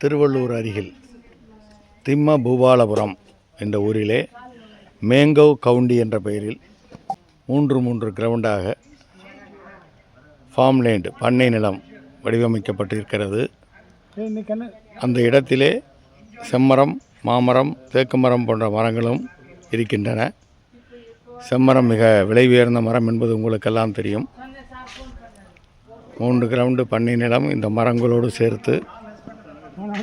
திருவள்ளூர் அருகில் திம்ம பூபாலபுரம் என்ற ஊரிலே மேங்கோ கவுண்டி என்ற பெயரில் மூன்று மூன்று கிரவுண்டாக ஃபார்ம்லேண்ட் பண்ணை நிலம் வடிவமைக்கப்பட்டிருக்கிறது. அந்த இடத்திலே செம்மரம் மாமரம் தேக்கு மரம் போன்ற மரங்களும் இருக்கின்றன. செம்மரம் மிக விலை உயர்ந்த மரம் என்பது உங்களுக்கெல்லாம் தெரியும். மூன்று கிரவுண்டு பண்ணை நிலம் இந்த மரங்களோடு சேர்த்து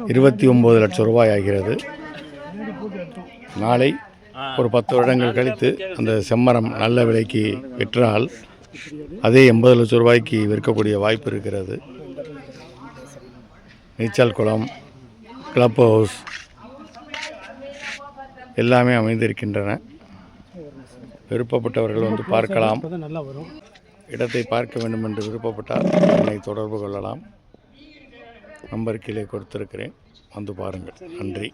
இருபத்தி ஒம்பது லட்சம் ரூபாய் ஆகிறது நாளை ஒரு பத்து வருடங்கள் கழித்து அந்த செம்மரம் நல்ல விலைக்கு விற்றால் அதே எண்பது லட்சம் ரூபாய்க்கு விற்கக்கூடிய வாய்ப்பு இருக்கிறது. நீச்சல் குளம் கிளப் ஹவுஸ் எல்லாமே அமைந்திருக்கின்றன. விருப்பப்பட்டவர்கள் வந்து பார்க்கலாம். இடத்தை பார்க்க வேண்டும் என்று விருப்பப்பட்டால் என்னை தொடர்பு கொள்ளலாம். நம்பர் கீழே கொடுத்துருக்கிறேன். வந்து பாருங்கள். நன்றி.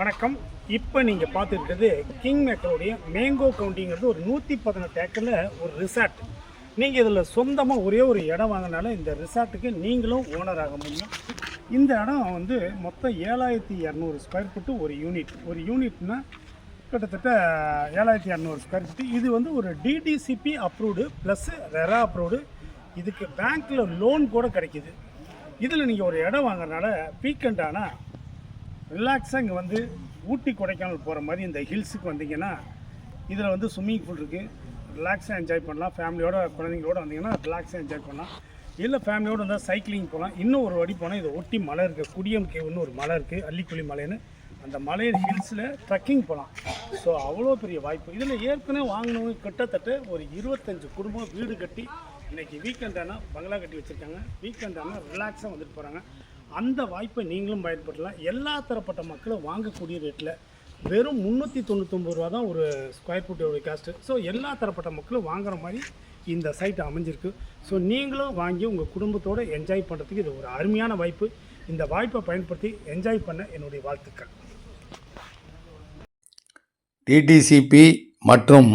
வணக்கம். இப்போ நீங்கள் பார்த்துருக்கிறது கிங் மேக்கருடைய மேங்கோ கவுண்டிங்கிறது ஒரு நூற்றி பதினெட்டு ஏக்கரில் ஒரு ரிசார்ட் நீங்கள் இதில் சொந்தமாக ஒரே ஒரு இடம் வாங்கினால இந்த ரிசார்ட்டுக்கு நீங்களும் ஓனர் ஆக முடியும். இந்த இடம் வந்து மொத்தம் ஏழாயிரத்தி இரநூறு ஸ்கொயர் ஃபீட்டு ஒரு யூனிட் ஒரு யூனிட்னா கிட்டத்தட்ட ஏழாயிரத்தி இரநூறு ஸ்கொயர் ஃபீட்டு இது வந்து ஒரு DTCP approved plus RERA approved இதுக்கு பேங்க்கில் லோன் கூட கிடைக்கிது. இதில் நீங்கள் ஒரு இடம் வாங்குறதுனால வீக்கெண்ட் ஆனால் ரிலாக்ஸாக இங்கே வந்து ஊட்டி கொடைக்கானல் போகிற மாதிரி இந்த ஹில்ஸுக்கு வந்தீங்கன்னா இதில் வந்து ஸ்விம்மிங் பூல் இருக்குது ரிலாக்ஸாக என்ஜாய் பண்ணலாம். ஃபேமிலியோட குழந்தைங்களோட வந்தீங்கன்னா ரிலாக்ஸாக என்ஜாய் பண்ணலாம். இல்லை ஃபேமிலியோடு வந்தால் சைக்கிளிங் போகலாம் இன்னும் ஒரு வடி போனால் இதை ஒட்டி மலை இருக்குது குடியம் கேவுன்னு ஒரு மலை இருக்குது அள்ளிக்குழி மலைன்னு. அந்த மலை ஹில்ஸில் ட்ரக்கிங் போகலாம் ஸோ அவ்வளோ பெரிய வாய்ப்பு. இதில் ஏற்கனவே வாங்கினவங்க கிட்டத்தட்ட ஒரு இருபத்தஞ்சு குடும்பம் வீடு கட்டி இன்றைக்கி வீக்கெண்ட் ஆனால் பங்களா கட்டி வச்சுருக்காங்க. வீக்கெண்ட் ஆனால் ரிலாக்ஸாக வந்துட்டு போகிறாங்க அந்த வாய்ப்பை நீங்களும் பயன்படுத்தலாம். எல்லா தரப்பட்ட மக்களும் வாங்கக்கூடிய ரேட்டில் வெறும் முந்நூற்றி தொண்ணூத்தொம்பது ரூபா தான் ஒரு ஸ்கொயர் ஃபீட்டோட காஸ்ட்டு ஸோ எல்லா தரப்பட்ட மக்களும் வாங்குற மாதிரி இந்த சைட் அமைஞ்சிருக்கு. ஸோ நீங்களும் வாங்கி உங்கள் குடும்பத்தோடு என்ஜாய் பண்ணுறதுக்கு இது ஒரு அருமையான வாய்ப்பு. இந்த வாய்ப்பை பயன்படுத்தி என்ஜாய் பண்ண என்னுடைய வாழ்த்துக்கள். டிடிசிபி மற்றும்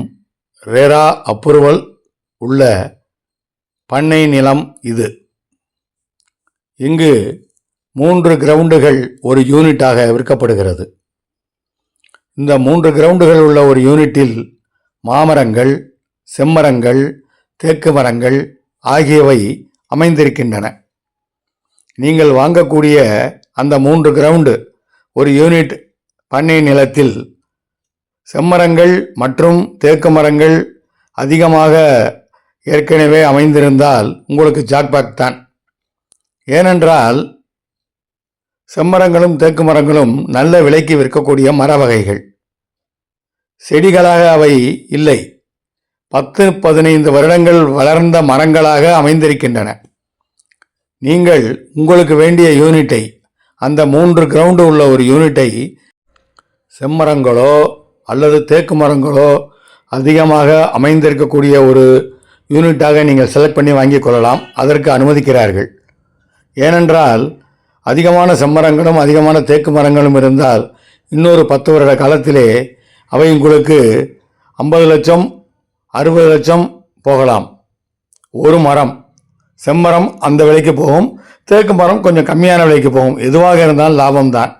ரேரா அப்ரூவல் உள்ள பண்ணை நிலம் இது. இங்கு மூன்று கிரவுண்டுகள் ஒரு யூனிட்டாக விற்கப்படுகிறது. இந்த மூன்று கிரவுண்டுகள் உள்ள ஒரு யூனிட்டில் மாமரங்கள் செம்மரங்கள் தேக்கு மரங்கள் ஆகியவை அமைந்திருக்கின்றன. நீங்கள் வாங்கக்கூடிய அந்த மூன்று கிரவுண்டு ஒரு யூனிட் பண்ணை நிலத்தில் செம்மரங்கள் மற்றும் தேக்கு மரங்கள் அதிகமாக ஏற்கனவே அமைந்திருந்தால் உங்களுக்கு ஜாக்பாக் தான். ஏனென்றால் செம்மரங்களும் தேக்கு மரங்களும் நல்ல விலைக்கு விற்கக்கூடிய மர வகைகள் செடிகளாக அவை இல்லை. பத்து பதினைந்து வருடங்கள் வளர்ந்த மரங்களாக அமைந்திருக்கின்றன. நீங்கள் உங்களுக்கு வேண்டிய யூனிட்டை அந்த மூன்று கிரவுண்டு உள்ள ஒரு யூனிட்டை செம்மரங்களோ அல்லது தேக்கு மரங்களோ அதிகமாக அமைந்திருக்கக்கூடிய ஒரு யூனிட்டாக நீங்கள் செலக்ட் பண்ணி வாங்கிக் கொள்ளலாம். அதற்கு அனுமதிக்கிறார்கள். ஏனென்றால் அதிகமான செம்மரங்களும் அதிகமான தேக்கு மரங்களும் இருந்தால் இன்னொரு பத்து வருட காலத்திலே அவை உங்களுக்கு ஐம்பது லட்சம் அறுபது லட்சம் போகலாம். ஒரு மரம் செம்மரம் அந்த விலைக்கு போகும். தேக்கு மரம் கொஞ்சம் கம்மியான விலைக்கு போகும். எதுவாக இருந்தாலும் லாபம்தான்.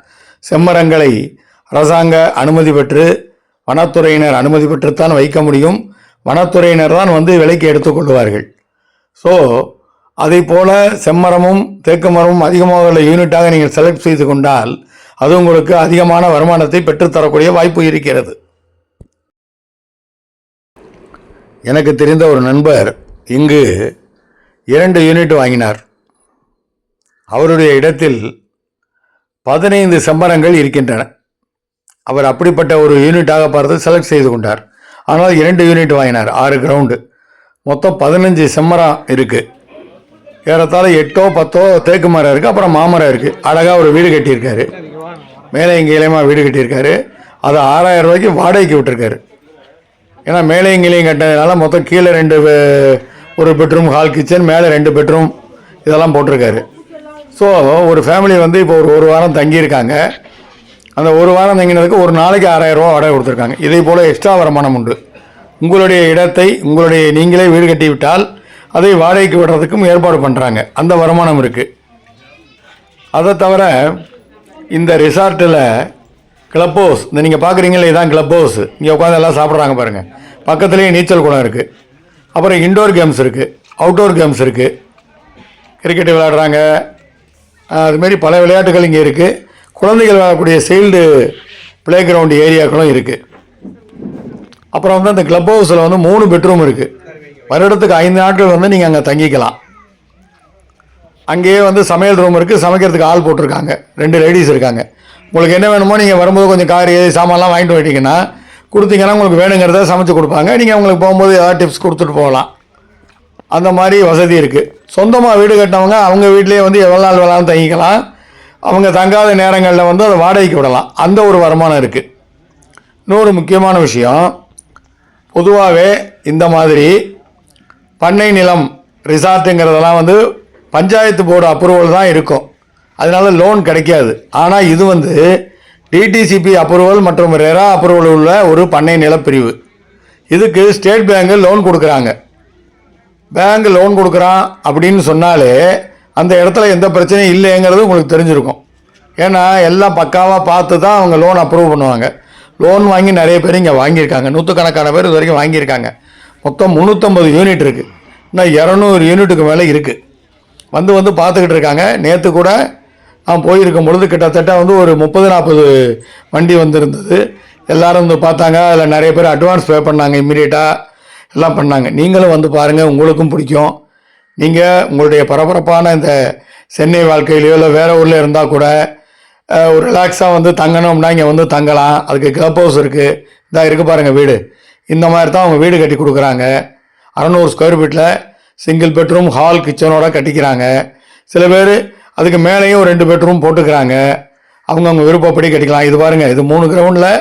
செம்மரங்களை அரசாங்க அனுமதி பெற்று வனத்துறையினர் அனுமதி பெற்றுத்தான் வைக்க முடியும். வனத்துறையினர் தான் வந்து விலைக்கு எடுத்துக்கொள்வார்கள் ஸோ அதே போல் செம்மரமும் தேக்கு மரமும் அதிகமாக உள்ள யூனிட்டாக நீங்கள் செலக்ட் செய்து கொண்டால் அது உங்களுக்கு அதிகமான வருமானத்தை பெற்றுத்தரக்கூடிய வாய்ப்பு இருக்கிறது. எனக்கு தெரிந்த ஒரு நண்பர் இங்கு இரண்டு யூனிட் வாங்கினார். அவருடைய இடத்தில் பதினைந்து செம்மரங்கள் இருக்கின்றன. அவர் அப்படிப்பட்ட ஒரு யூனிட்டாக பார்த்து செலக்ட் செய்து கொண்டார். ஆனால் இரண்டு யூனிட் வாங்கினார் ஆறு கிரவுண்டு மொத்தம் பதினஞ்சு செம்மரம் இருக்குது ஏறத்தாழ எட்டோ பத்தோ தேக்கு மரம் இருக்குது அப்புறம் மாமரம் இருக்குது அழகாக ஒரு வீடு கட்டியிருக்காரு. மேலே இங்கேயுமா வீடு கட்டியிருக்காரு. அதை ஆறாயிரம் ரூபாய்க்கு வாடகைக்கு விட்டுருக்காரு. ஏன்னா மேலே இங்கேயும் கட்டினதுனால மொத்தம் கீழே ரெண்டு ஒரு பெட்ரூம் ஹால் கிச்சன் மேலே ரெண்டு பெட்ரூம் இதெல்லாம் போட்டிருக்காரு. ஸோ ஒரு ஃபேமிலி வந்து இப்போ ஒரு ஒரு வாரம் தங்கியிருக்காங்க. அந்த ஒரு வாரம் தங்கினதுக்கு ஒரு நாளைக்கு ஆறாயிரம் ரூபா வாடகை கொடுத்துருக்காங்க. இதே போல் எக்ஸ்ட்ரா வருமானம் உண்டு. உங்களுடைய இடத்தை உங்களுடைய நீங்களே வீடு கட்டி விட்டால் அதை வாடகைக்கு விடுறதுக்கும் ஏற்பாடு பண்ணுறாங்க அந்த வருமானம் இருக்குது அதை தவிர இந்த ரிசார்ட்டில் கிளப் ஹவுஸ் இந்த நீங்கள் பார்க்குறீங்களே இதான் கிளப் ஹவுஸ் இங்கே உட்காந்து எல்லாம் சாப்பிட்றாங்க பாருங்கள் பக்கத்துலேயே நீச்சல் குளம் இருக்குது அப்புறம் இன்டோர் கேம்ஸ் இருக்குது அவுட்டோர் கேம்ஸ் இருக்குது கிரிக்கெட் விளையாடுறாங்க. அதுமாரி பல விளையாட்டுகள் இங்கே இருக்குது குழந்தைகள் விளையாடக்கூடிய சைல்டு ப்ளே கிரவுண்டு ஏரியாக்களும் இருக்குது அப்புறம் வந்து அந்த கிளப் ஹவுஸில் வந்து மூணு பெட்ரூம் இருக்குது வருடத்துக்கு ஐந்து நாட்கள் வந்து நீங்கள் அங்கே தங்கிக்கலாம். அங்கேயே வந்து சமையல் ரூம் இருக்குது சமைக்கிறதுக்கு ஆள் போட்டிருக்காங்க. ரெண்டு லேடிஸ் இருக்காங்க. உங்களுக்கு என்ன வேணுமோ நீங்கள் வரும்போது கொஞ்சம் கார் சாமான்லாம் வாங்கிட்டு போயிட்டீங்கன்னா கொடுத்தீங்கன்னா உங்களுக்கு வேணுங்கிறத சமைச்சு கொடுப்பாங்க. நீங்கள் உங்களுக்கு போகும்போது ஏதாவது டிப்ஸ் கொடுத்துட்டு போகலாம். அந்த மாதிரி வசதி இருக்குது சொந்தமாக வீடு கட்டினவங்க அவங்க வீட்லேயே வந்து எவ்வளோ நாள் வேணாலும் தங்கிக்கலாம். அவங்க தங்காத நேரங்களில் வந்து அதை வாடகைக்கு விடலாம். அந்த ஒரு வருமானம் இருக்குது இன்னொரு முக்கியமான விஷயம் பொதுவாகவே இந்த மாதிரி பண்ணை நிலம் ரிசார்ட்டுங்கிறதெல்லாம் வந்து பஞ்சாயத்து போர்டு அப்ரூவல் தான் இருக்கும். அதனால லோன் கிடைக்காது. ஆனால் இது வந்து டிடிசிபி அப்ரூவல் மற்றும் ரெரா அப்ரூவல் உள்ள ஒரு பண்ணை நிலப்பிரிவு இதுக்கு ஸ்டேட் பேங்கு லோன் கொடுக்குறாங்க. பேங்க் லோன் கொடுக்குறான் அப்படின்னு சொன்னாலே அந்த இடத்துல எந்த பிரச்சனையும் இல்லைங்கிறது உங்களுக்கு தெரிஞ்சிருக்கும். ஏன்னா எல்லாம் பக்காவாக பார்த்து தான் அவங்க லோன் அப்ரூவ் பண்ணுவாங்க. லோன் வாங்கி நிறைய பேர் இங்கே வாங்கியிருக்காங்க. நூற்றுக்கணக்கான பேர் இது வரைக்கும் வாங்கியிருக்காங்க. மொத்தம் முந்நூற்றம்பது யூனிட் இருக்குது இன்னும் இரநூறு யூனிட்டுக்கு மேலே இருக்குது வந்து வந்து பார்த்துக்கிட்டு இருக்காங்க. நேற்று கூட நான் போயிருக்கும் பொழுது கிட்டத்தட்ட வந்து ஒரு முப்பது நாற்பது வண்டி வந்திருந்தது. எல்லோரும் வந்து பார்த்தாங்க. அதில் நிறைய பேர் அட்வான்ஸ் பே பண்ணாங்க இம்மிடியேட்டாக எல்லாம் பண்ணாங்க. நீங்களும் வந்து பாருங்கள் உங்களுக்கும் பிடிக்கும். நீங்கள் உங்களுடைய பரபரப்பான இந்த சென்னை வாழ்க்கையிலையோ இல்லை வேறு ஊரில் இருந்தால் கூட ஒரு ரிலாக்ஸாக வந்து தங்கணும்னா இங்கே வந்து தங்கலாம். அதுக்கு கிளப் ஹவுஸ் இருக்குது இதாக இருக்குது பாருங்கள் வீடு. இந்த மாதிரி தான் அவங்க வீடு கட்டி கொடுக்குறாங்க. அறநூறு ஸ்கொயர் ஃபீட்டில் சிங்கிள் பெட்ரூம் ஹால் கிச்சனோட கட்டிக்கிறாங்க. சில பேர் அதுக்கு மேலேயும் ரெண்டு பெட்ரூம் போட்டுக்கிறாங்க. அவங்க அவங்க விருப்பப்படி கட்டிக்கலாம். இது பாருங்கள் இது மூணு கிரவுண்டில்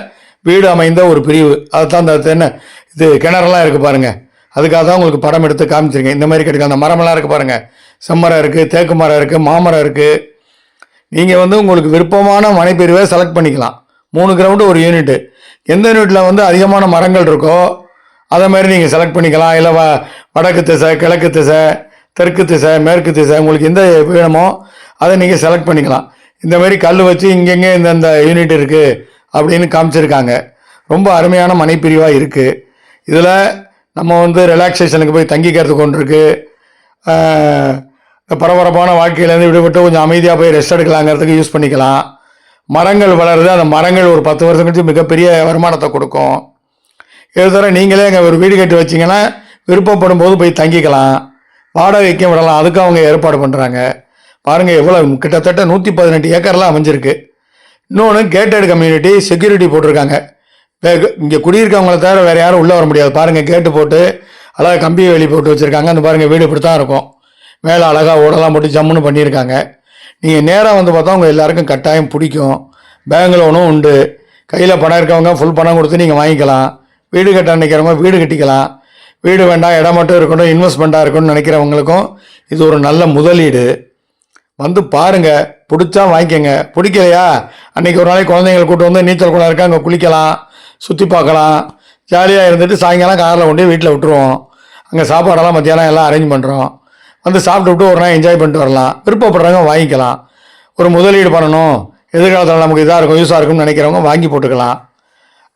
வீடு அமைந்த ஒரு பிரிவு. அதுதான் இந்த தென்னை இது கிணறுலாம் இருக்குது பாருங்கள் அதுக்காக தான் உங்களுக்கு படம் எடுத்து காமிச்சிருங்க இந்த மாதிரி கிடைக்கும் அந்த மரமெல்லாம் இருக்குது பாருங்க. செம்மரம் இருக்குது தேக்கு மரம் இருக்குது மாமரம் இருக்குது நீங்கள் வந்து உங்களுக்கு விருப்பமான மனைப்பிரிவை செலக்ட் பண்ணிக்கலாம். மூணு கிரவுண்டு ஒரு யூனிட்டு எந்த யூனிட்டில் வந்து அதிகமான மரங்கள் இருக்கோ அதை மாதிரி நீங்கள் செலக்ட் பண்ணிக்கலாம். இல்லை வ வடக்கு திசை கிழக்கு திசை தெற்கு திசை மேற்கு திசை உங்களுக்கு எந்த வேணுமோ அதை நீங்கள் செலக்ட் பண்ணிக்கலாம். இந்த மாதிரி கல் வச்சு இங்கெங்கே இந்தந்த யூனிட் இருக்குது அப்படின்னு காமிச்சிருக்காங்க. ரொம்ப அருமையான மனைப்பிரிவாக இருக்குது இதில் நம்ம வந்து ரிலாக்ஸேஷனுக்கு போய் தங்கிக்கிறதுக்கு ஒன்று இருக்குது பரபரப்பான வாழ்க்கையிலேருந்து விடுபட்டு கொஞ்சம் அமைதியாக போய் ரெஸ்ட் எடுக்கலாங்கிறதுக்கு யூஸ் பண்ணிக்கலாம். மரங்கள் வளருது. அந்த மரங்கள் ஒரு பத்து வருஷம் கழிச்சு மிகப்பெரிய வருமானத்தை கொடுக்கும். இது தவிர நீங்களே அங்கே ஒரு வீடு கட்டி வச்சிங்கன்னா விருப்பப்படும் போது போய் தங்கிக்கலாம். வாடகைக்கு விடலாம். அதுக்கு அவங்க ஏற்பாடு பண்ணுறாங்க பாருங்கள் எவ்வளோ கிட்டத்தட்ட நூற்றி பதினெட்டு ஏக்கர்லாம் அமைஞ்சிருக்கு. இன்னொன்று கேட்டட் கம்யூனிட்டி செக்யூரிட்டி போட்டிருக்காங்க. இங்கே குடியிருக்கவங்கள தவிர வேறு யாரும் உள்ளே வர முடியாது. பாருங்கள் கேட்டு போட்டு அழகாக கம்பி வேலி போட்டு வச்சுருக்காங்க. அந்த பாருங்கள் வீடு இப்படி தான் இருக்கும். மேலே அழகாக ஓடலாம் போட்டு ஜம்முன்னு பண்ணியிருக்காங்க. நீங்கள் நேராக வந்து பார்த்தா உங்கள் எல்லாருக்கும் கட்டாயம் பிடிக்கும். பேங்க் லோனும் உண்டு. கையில் பணம் இருக்கவங்க ஃபுல் பணம் கொடுத்து நீங்கள் வாங்கிக்கலாம். வீடு கட்ட நினைக்கிறவங்க வீடு கட்டிக்கலாம். வீடு வேண்டாம் இடம் மட்டும் இருக்கணும் இன்வெஸ்ட்மெண்ட்டாக இருக்கணும்னு நினைக்கிறவங்களுக்கும் இது ஒரு நல்ல முதலீடு. வந்து பாருங்க பிடிச்சா வாங்கிக்கோங்க. பிடிக்கலையா? அன்றைக்கி ஒரு நாளைக்கு குழந்தைங்களை கூட்டு வந்து நீச்சல் குளம் இருக்கா அங்கே குளிக்கலாம். சுற்றி பார்க்கலாம். ஜாலியாக இருந்துட்டு சாயங்காலம் காரில் கொண்டு வீட்டில் விட்டுருவோம். அங்கே சாப்பாடெல்லாம் மத்தியானம் எல்லாம் அரேஞ்ச் பண்ணுறோம் வந்து சாப்பிட்டு விட்டு ஒரு நாள் என்ஜாய் பண்ணிட்டு வரலாம். விருப்பப்படுறவங்க வாங்கிக்கலாம். ஒரு முதலீடு பண்ணணும். எதிர்காலத்தில் நமக்கு இதாக இருக்கும் யூஸாக இருக்கும்னு நினைக்கிறவங்க வாங்கி போட்டுக்கலாம்.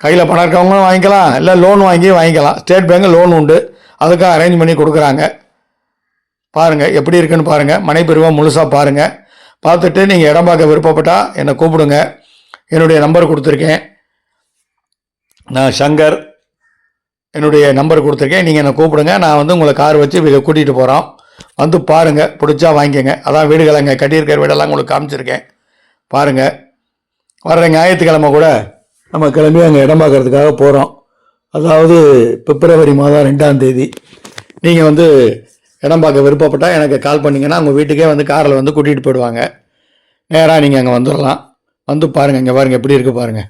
கையில் பணம் இருக்கவங்களும் வாங்கிக்கலாம். இல்லை லோன் வாங்கி வாங்கிக்கலாம். ஸ்டேட் பேங்க் லோன் உண்டு. அதுக்காக அரேஞ்ச் பண்ணி கொடுக்குறாங்க. பாருங்கள் எப்படி இருக்குன்னு பாருங்கள் மனைப்பிரிவாக முழுசாக பாருங்கள் பார்த்துட்டு நீங்கள் இடம் பார்க்க விருப்பப்பட்டால் என்னை கூப்பிடுங்க. என்னுடைய நம்பர் கொடுத்துருக்கேன். நான் சங்கர். என்னுடைய நம்பர் கொடுத்துருக்கேன். நீங்கள் என்னை கூப்பிடுங்க. நான் வந்து உங்களை கார் வச்சு வீ கூட்டிகிட்டு போகிறோம் வந்து பாருங்கள் பிடிச்சா வாங்கிக்கோங்க. அதான் வீடுகள் கட்டியிருக்கிற வீடெல்லாம் உங்களுக்கு காமிச்சிருக்கேன். பாருங்கள் வர்ற ஞாயிற்றுக்கிழமை கூட நம்ம கிளம்பி அங்கே இடம் பார்க்கறதுக்காக போகிறோம் அதாவது பிப்ரவரி மாதம் ரெண்டாம் தேதி. நீங்கள் வந்து இடம் பார்க்க விருப்பப்பட்டால் எனக்கு கால் பண்ணிங்கன்னா உங்கள் வீட்டுக்கே வந்து காரில் வந்து கூட்டிகிட்டு போயிடுவாங்க. நேராக நீங்கள் அங்கே வந்துடலாம் வந்து பாருங்கள் இங்கே பாருங்கள் எப்படி இருக்குது பாருங்கள்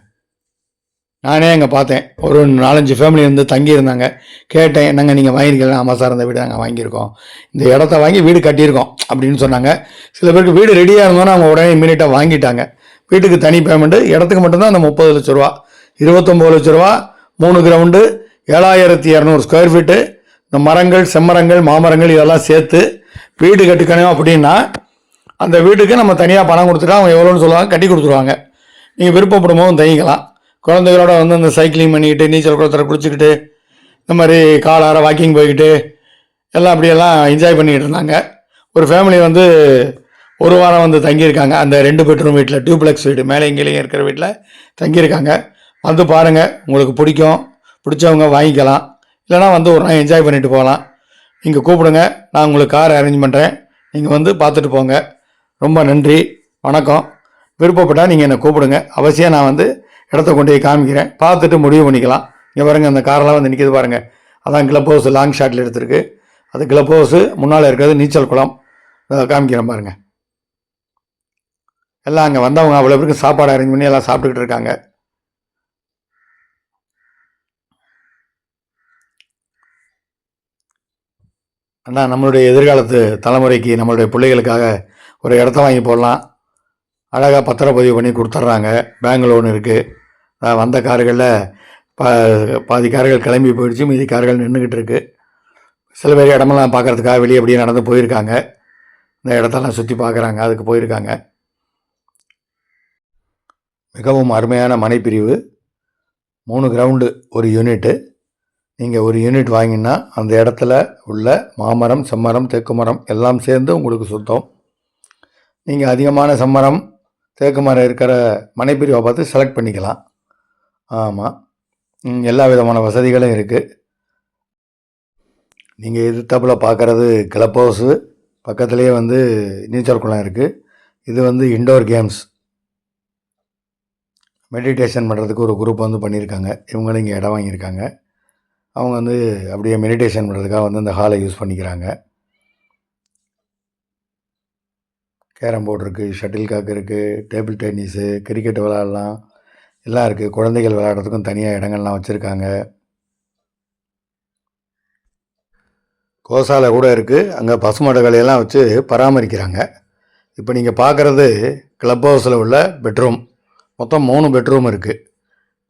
நானே அங்கே பார்த்தேன். ஒரு நாலஞ்சு ஃபேமிலி வந்து தங்கியிருந்தாங்க. கேட்டேன் என்னங்க நீங்கள் வாங்கியிருக்கீங்களா? ஆமாம் சார் அந்த வீடு நாங்கள் வாங்கியிருக்கோம். இந்த இடத்த வாங்கி வீடு கட்டியிருக்கோம் அப்படின்னு சொன்னாங்க. சில பேருக்கு வீடு ரெடியாக இருந்தோன்னா அவங்க உடனே இம்மீடியட்டாக வாங்கிட்டாங்க. வீட்டுக்கு தனி பேமெண்ட்டு இடத்துக்கு மட்டும்தான் அந்த முப்பது லட்ச ரூபா. இருபத்தொம்போது லட்ச ரூபா மூணு கிரவுண்டு ஏழாயிரத்தி இரநூறு ஸ்கொயர் ஃபீட்டு இந்த மரங்கள் செம்மரங்கள் மாமரங்கள் இதெல்லாம் சேர்த்து வீடு கட்டிக்கணும் அப்படின்னா அந்த வீட்டுக்கு நம்ம தனியாக பணம் கொடுத்துட்டா அவங்க எவ்வளோன்னு சொல்லுவாங்க கட்டி கொடுத்துருவாங்க. நீங்கள் விருப்பப்படும் போதும் தங்கிக்கலாம். குழந்தைகளோட வந்து இந்த சைக்கிளிங் பண்ணிக்கிட்டு நீச்சல் குளத்தில் குளிச்சுக்கிட்டு இந்த மாதிரி காலார வாக்கிங் போய்கிட்டு எல்லாம் அப்படியெல்லாம் என்ஜாய் பண்ணிக்கிட்டு இருந்தாங்க. ஒரு ஃபேமிலி வந்து ஒரு வாரம் வந்து தங்கியிருக்காங்க. அந்த ரெண்டு பெட்ரூம் வீட்டில் டியூப்ளெக்ஸ் வீடு மேலே எங்கேயும் இருக்கிற வீட்டில் தங்கியிருக்காங்க. வந்து பாருங்கள் உங்களுக்கு பிடிக்கும். பிடிச்சவங்க வாங்கிக்கலாம். இல்லைனா வந்து ஒரு நாள் என்ஜாய் பண்ணிட்டு போகலாம். நீங்கள் கூப்பிடுங்க நான் உங்களுக்கு கார் அரேஞ்ச் பண்ணுறேன் நீங்கள் வந்து பார்த்துட்டு போங்க. ரொம்ப நன்றி வணக்கம். விருப்பப்பட்டால் நீங்கள் என்னை கூப்பிடுங்க. அவசியம் நான் வந்து இடத்த கொண்டு போய் காமிக்கிறேன். பார்த்துட்டு முடிவு பண்ணிக்கலாம். இங்கே பாருங்கள் அந்த காரெல்லாம் வந்து நிற்கிது பாருங்கள் அதான் கிளப் ஹவுஸ் லாங் ஷாட்டில் எடுத்திருக்கு. அது கிளப் ஹவுஸு முன்னால் இருக்கிறது நீச்சல் குளம். காமிக்கிறேன் பாருங்கள் எல்லாம் அங்கே வந்தவங்க அவ்வளோ பேருக்கு சாப்பாடு அரேஞ்ச் பண்ணி எல்லாம் சாப்பிட்டுக்கிட்டு இருக்காங்க. அண்ணா நம்மளுடைய எதிர்காலத்து தலைமுறைக்கு நம்மளுடைய பிள்ளைகளுக்காக ஒரு இடத்த வாங்கி போடலாம். அழகாக பத்திரப்பதிவு பண்ணி கொடுத்துட்றாங்க. பேங்க் லோன் இருக்குது வந்த கார்களில் பா பாதி கார்கள் கிளம்பி போயிடுச்சு மீதி கார்கள் நின்றுக்கிட்டு இருக்கு. சில பேர் இடமெல்லாம் பார்க்கறதுக்காக வெளியே அப்படியே நடந்து போயிருக்காங்க. இந்த இடத்தெல்லாம் சுற்றி பார்க்குறாங்க அதுக்கு போயிருக்காங்க. மிகவும் அருமையான மனைப்பிரிவு. மூணு கிரவுண்டு ஒரு யூனிட்டு. நீங்கள் ஒரு யூனிட் வாங்கினா அந்த இடத்துல உள்ள மாமரம் செம்மரம் தேக்கு மரம் எல்லாம் சேர்ந்து உங்களுக்கு சுத்தம். நீங்கள் அதிகமான செம்மரம் தேக்கு மரம் இருக்கிற மனைப்பிரிவை பார்த்து செலக்ட் பண்ணிக்கலாம். ஆமாம் எல்லா விதமான வசதிகளும் இருக்குது நீங்கள் எதிர்த்தாப்புல பார்க்குறது கிளப் ஹவுஸு பக்கத்துலேயே வந்து நீச்சல் குளம் இருக்குது இது வந்து இண்டோர் கேம்ஸ் மெடிடேஷன் பண்ணுறதுக்கு ஒரு குரூப் வந்து பண்ணியிருக்காங்க இவங்களும் இங்கே இடம் வாங்கியிருக்காங்க. அவங்க வந்து அப்படியே மெடிடேஷன் பண்ணுறதுக்காக வந்து இந்த ஹாலை யூஸ் பண்ணிக்கிறாங்க. கேரம் போர்டு இருக்குது ஷட்டில் காக் இருக்குது டேபிள் டென்னிஸு கிரிக்கெட் விளாட்லாம் எல்லாம் இருக்குது குழந்தைகள் விளையாடுறதுக்கும் தனியாக இடங்கள்லாம் வச்சுருக்காங்க. கோசாலை கூட இருக்குது அங்கே பசுமாடுகளை வச்சு பராமரிக்கிறாங்க. இப்போ நீங்கள் பார்க்குறது கிளப் ஹவுஸில் உள்ள பெட்ரூம். மொத்தம் மூணு பெட்ரூம் இருக்குது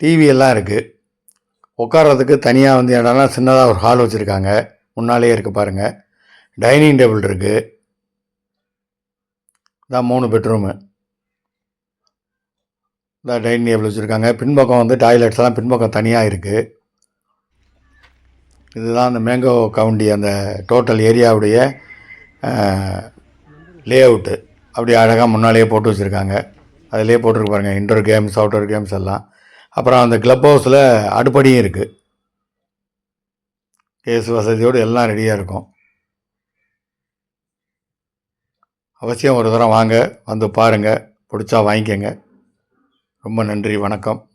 டிவி எல்லாம் இருக்குது உட்கார்றதுக்கு தனியாக வந்து இடம்னா சின்னதாக ஒரு ஹால் வச்சுருக்காங்க. முன்னாலேயே இருக்குது பாருங்கள் டைனிங் டேபிள் இருக்குது இதான் மூணு பெட்ரூமு. இந்த டைனிங் டேபிள் வச்சுருக்காங்க. பின்பக்கம் வந்து டாய்லெட்ஸ் எல்லாம் பின்பக்கம் தனியாக இருக்குது இதுதான் அந்த மேங்கோ கவுண்டி அந்த டோட்டல் ஏரியாவுடைய லே அவுட்டு அப்படி அழகாக முன்னாலேயே போட்டு வச்சுருக்காங்க. அதிலே போட்டிருக்கு பாருங்கள் இன்டோர் கேம்ஸ் அவுட்டோர் கேம்ஸ் எல்லாம். அப்புறம் அந்த கிளப் ஹவுஸில் அடுப்படியும் இருக்குது கேஸ் வசதியோடு எல்லாம் ரெடியாக இருக்கும். அவசியம் ஒரு தரம் வாங்க வந்து பாருங்கள் பிடிச்சா வாங்கிக்கோங்க. ரொம்ப நன்றி வணக்கம்.